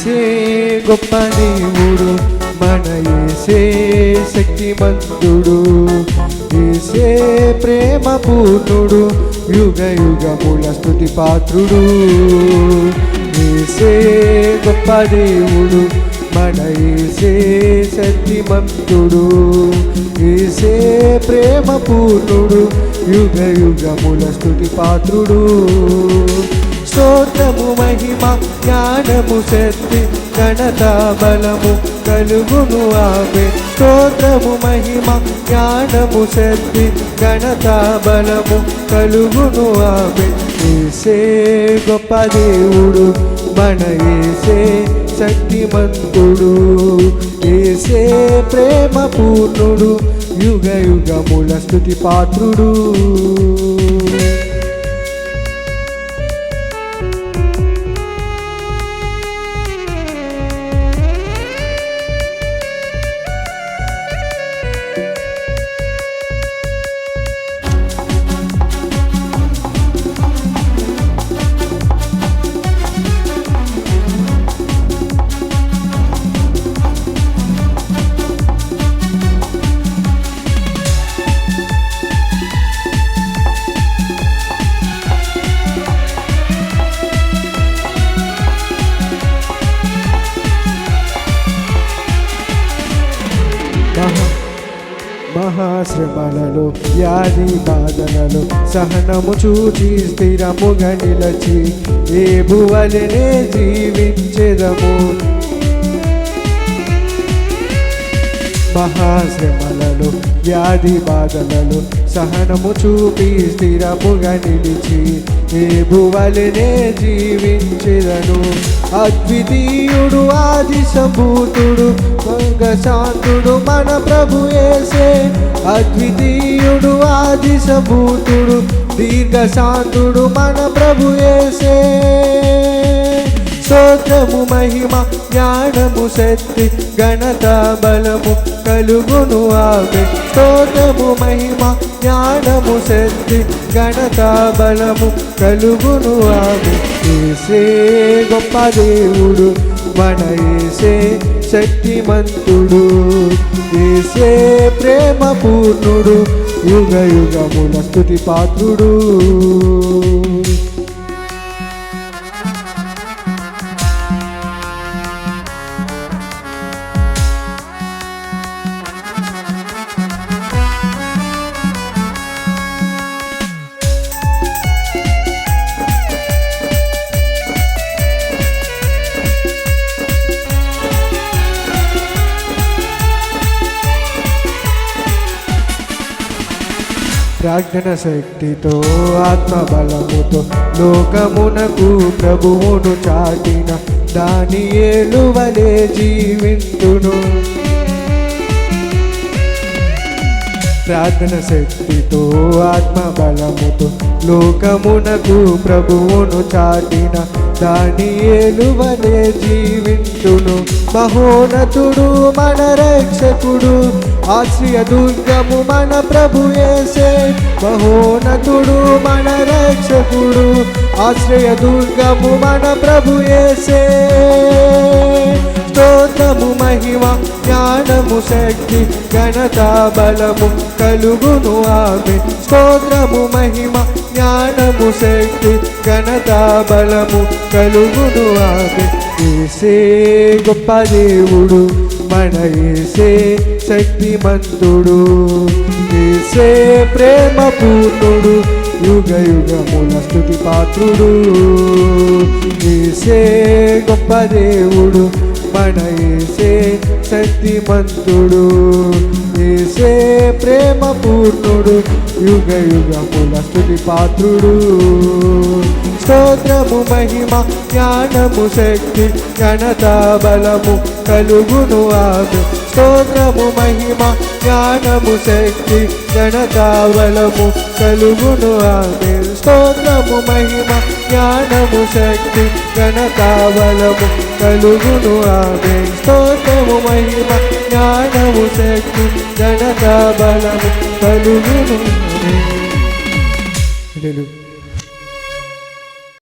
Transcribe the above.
ఏసే గొప్ప దేవుడు మన ఏసే శక్తిమంతుడు. ఏసే ప్రేమ పూర్ణుడు యుగ యుగముల స్థుతి పాత్రుడు. ఏసే గొప్ప దేవుడు మన ఏసే శక్తిమంతుడు. ఏసే ప్రేమ పూర్ణుడు యుగ యుగముల స్థుతి పాత్రుడు. స్తోత్రము మహిమ జ్ఞానము శక్తి ఘనత బలము కలుగును ఆమె. స్తోత్రము మహిమ జ్ఞానము శక్తి ఘనత బలము కలుగును ఆమె. ఏసే గొప్ప దేవుడు మన ఏసే శక్తిమంతుడు. ఏసే ప్రేమ పూర్ణుడు యుగ యుగముల స్థుతి పాత్రుడు. మహా మహాశ్రమలలో వ్యాధి బాధలలో సహనము చూచి స్థిరముగా నిలచి ఏ భువలనే జీవించెదము. మహాశ్రమలలో వ్యాధి బాధలలో సహనము చూపి స్థిరముగా నిలిచి ఏ భువలనే జీవించెదను. అద్వితీయుడు ఆది సంభూతుడు మంగ శాంతుడు మన ప్రభు యేసే. అద్వితీయుడు ఆది సంభూతుడు దీర్ఘ శాంతుడు మన ప్రభు యేసే. స్తోత్రము మహిమ జ్ఞానము శక్తి గణత బలము కలుగును ఆమె. స్తోత్రము మహిమ జ్ఞానము శక్తి గణత బలము కలుగును ఆమె. ఏసే గొప్ప దేవుడు మన ఏసే శక్తిమంతుడు. ఏసే ప్రేమ పూర్ణుడు యుగ యుగముల స్థుతి పాత్రుడు. ప్రాజ్ఞన శక్తితో ఆత్మబలముతో లోకమునకు ప్రభువును చాటిన దాని ఏలువలే జీవింతును. ప్రార్థన శక్తితో ఆత్మబలముతో లోకమునకు ప్రభువును చాటిన దాని ఏలువలే జీవింతును. మహోనతుడు మన రక్షకుడు ఆశ్రయ దుర్గము మన ప్రభు యేసే మహోనతుడు మన రక్షకుడు. ఆశ్రయ దుర్గము మన ప్రభు యేసే. స్తోత్రము మహిమ జ్ఞానము శక్తి ఘనత బలము కలుగును ఆమె. స్తోత్రము మహిమ జ్ఞానము శక్తి ఘనత బలము కలుగును ఆమె. ఏసే గొప్ప దేవుడు మన ఏసే శక్తిమంతుడు ఏసే ప్రేమ పూర్ణుడు యుగ యుగముల స్థుతి పాత్రుడు ఏసే గొప్ప దేవుడు మన ఏసే శక్తిమంతుడు. ఏసే ప్రేమ పూర్ణుడు యుగ యుగముల స్థుతి పాత్రుడు స్తోత్రము మహిమ జ్ఞానము శక్తి ఘనతా బలము కలుగును ఆమె స్తోత్రము మహిమ జ్ఞానము శక్తి ఘనతా బలము కలుగును ఆమె స్తోత్రము మహిమ జ్ఞానము శక్తి ఘనతా బలము కలుగును ఆమె స్తోత్రము మహిమ జ్ఞానము శక్తి ఘనతా బలము కలుగును ఆమె